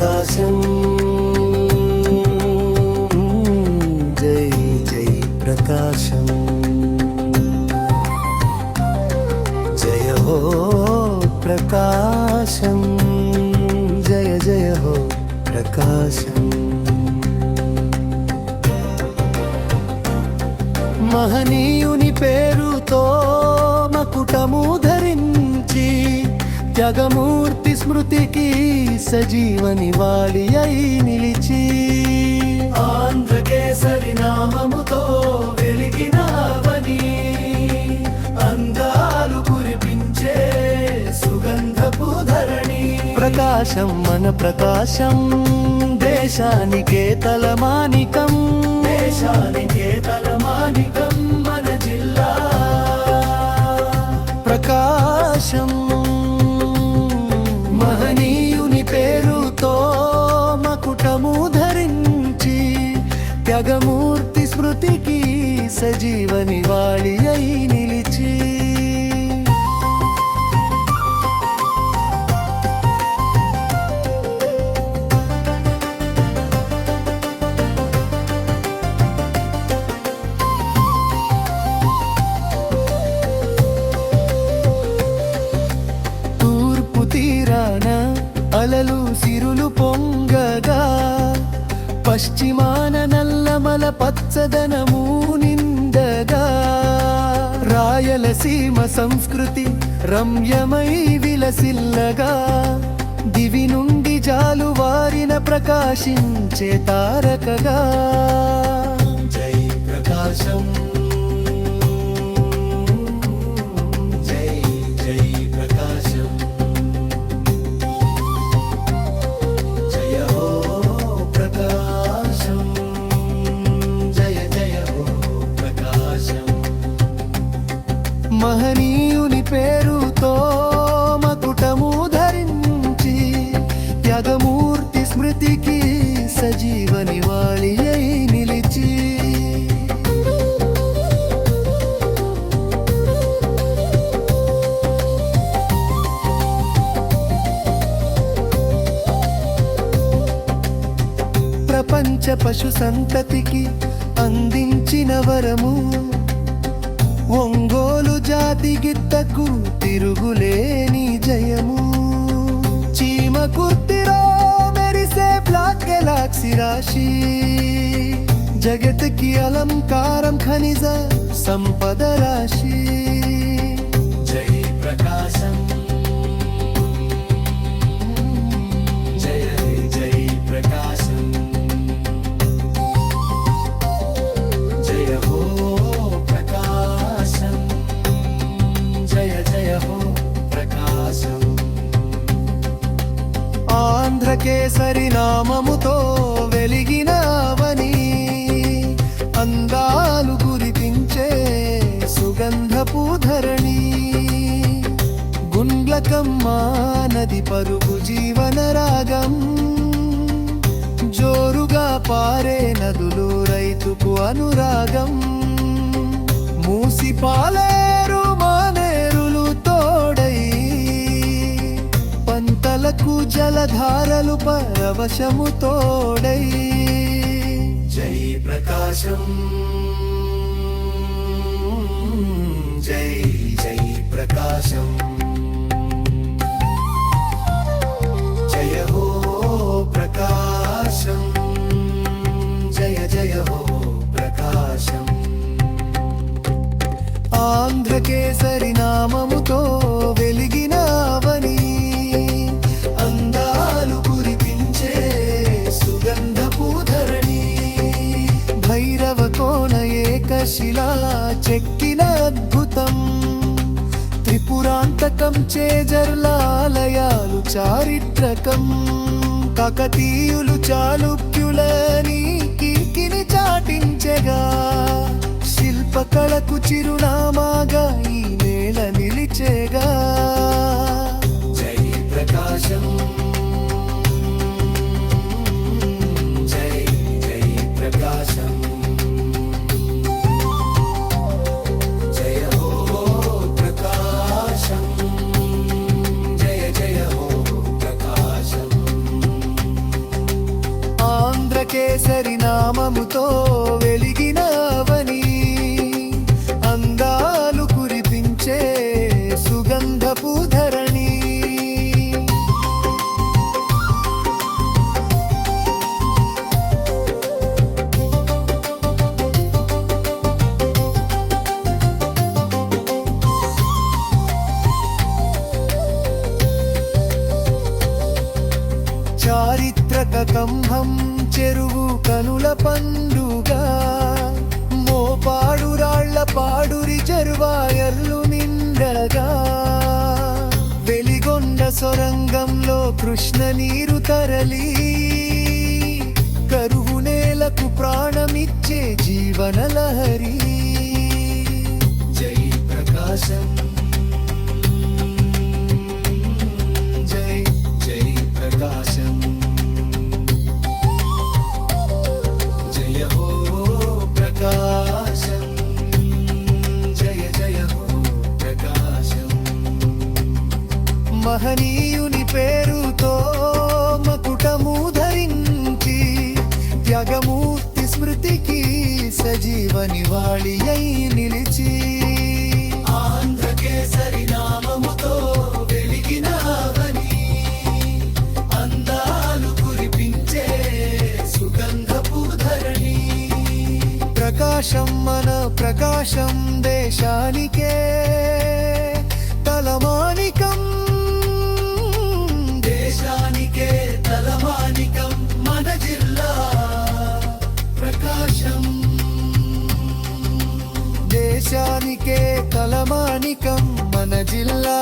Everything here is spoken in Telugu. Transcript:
ఆకాశం. జై జై ప్రకాశం. జయ హో ప్రకాశం. జయ జయ హో ప్రకాశం. మహనీయుని పేరుతో మకుటము ధరించి జగమూర్తి స్మృతికి సజీవని వాలి అయి నిలిచి. ఆంధ్రకేసరి నామముతో వెలిగినవని అందాలు కురిపించే సుగంధపు ధరణి. ప్రకాశం మన ప్రకాశం దేశానికే తలమానికం. దేశానికే తలమానికం మన జిల్లా. ప్రకాశం లోకము ధరించి త్యాగమూర్తి స్మృతికి సజీవని వాడి అయి పశ్చిమాన నల్లమల పచ్చదనము నిందగా. రాయలసీమ సంస్కృతి రమ్యమై విలసిల్లగా. దివి నుండి జాలువారిన ప్రకాశించే తారకగా. జై ప్రకాశం. మహనీయుని పేరుతో మకుటము ధరించి త్యాగమూర్తి స్మృతికి సజీవని వాలి అయి నిలిచి. ప్రపంచ పశు సంతతికి అందించిన వరము ఒంగోలు జాతి గిత్తకు తిరుగులేని జయము. చీమ కుర్తిరో మెరిసే బ్లాక్ గెలాక్సీ రాశి. జగత్కి అలంకారం ఖనిజ సంపద రాశి. జై ప్రకాశం. కేసరి నామముతో వెలిగినవని అందాలు గురిపించే సుగంధపు ధరణి. గుండ్లకమ్మ నది పరుగు జీవన రాగం. జోరుగా పారే నదులు రైతుకు అనురాగం. మూసిపాలే పంటలకు జలధారలు పరవశము తోడై. జై ప్రకాశం. జై జై ప్రకాశం. త్రిపురాంతకం చేజర్లాలయాలు చారిత్రకం. కాకతీయులు చాళుక్యులని కీర్తిని చాటించగా. శిల్పకళకు చిరునామాగా ఈ నేల నిలిచేగా. జై ప్రకాశం. జై జై ప్రకాశం. చెరువు కనుల పండుగ. మోపాడు రాళ్ళ పాడురి రిజర్వాయల్లు నిండగా. వెలిగొండ సొరంగంలో కృష్ణ నీరు తరలి. కరువు నేలకు ప్రాణమిచ్చే జీవనలహరి జై ప్రకాశం. మహనీయుని పేరుతో మకుటము ధరించి త్యాగమూర్తి స్మృతికి సజీవ నివాళి అయి నిలిచి ఆంధ్రకేసరి నామముతో వెలిగిన అవని అందాలు కురిపించే సుగంధపు ధరణి. ప్రకాశం మన ప్రకాశం దేశానికే మానమానికం మన జిల్లా.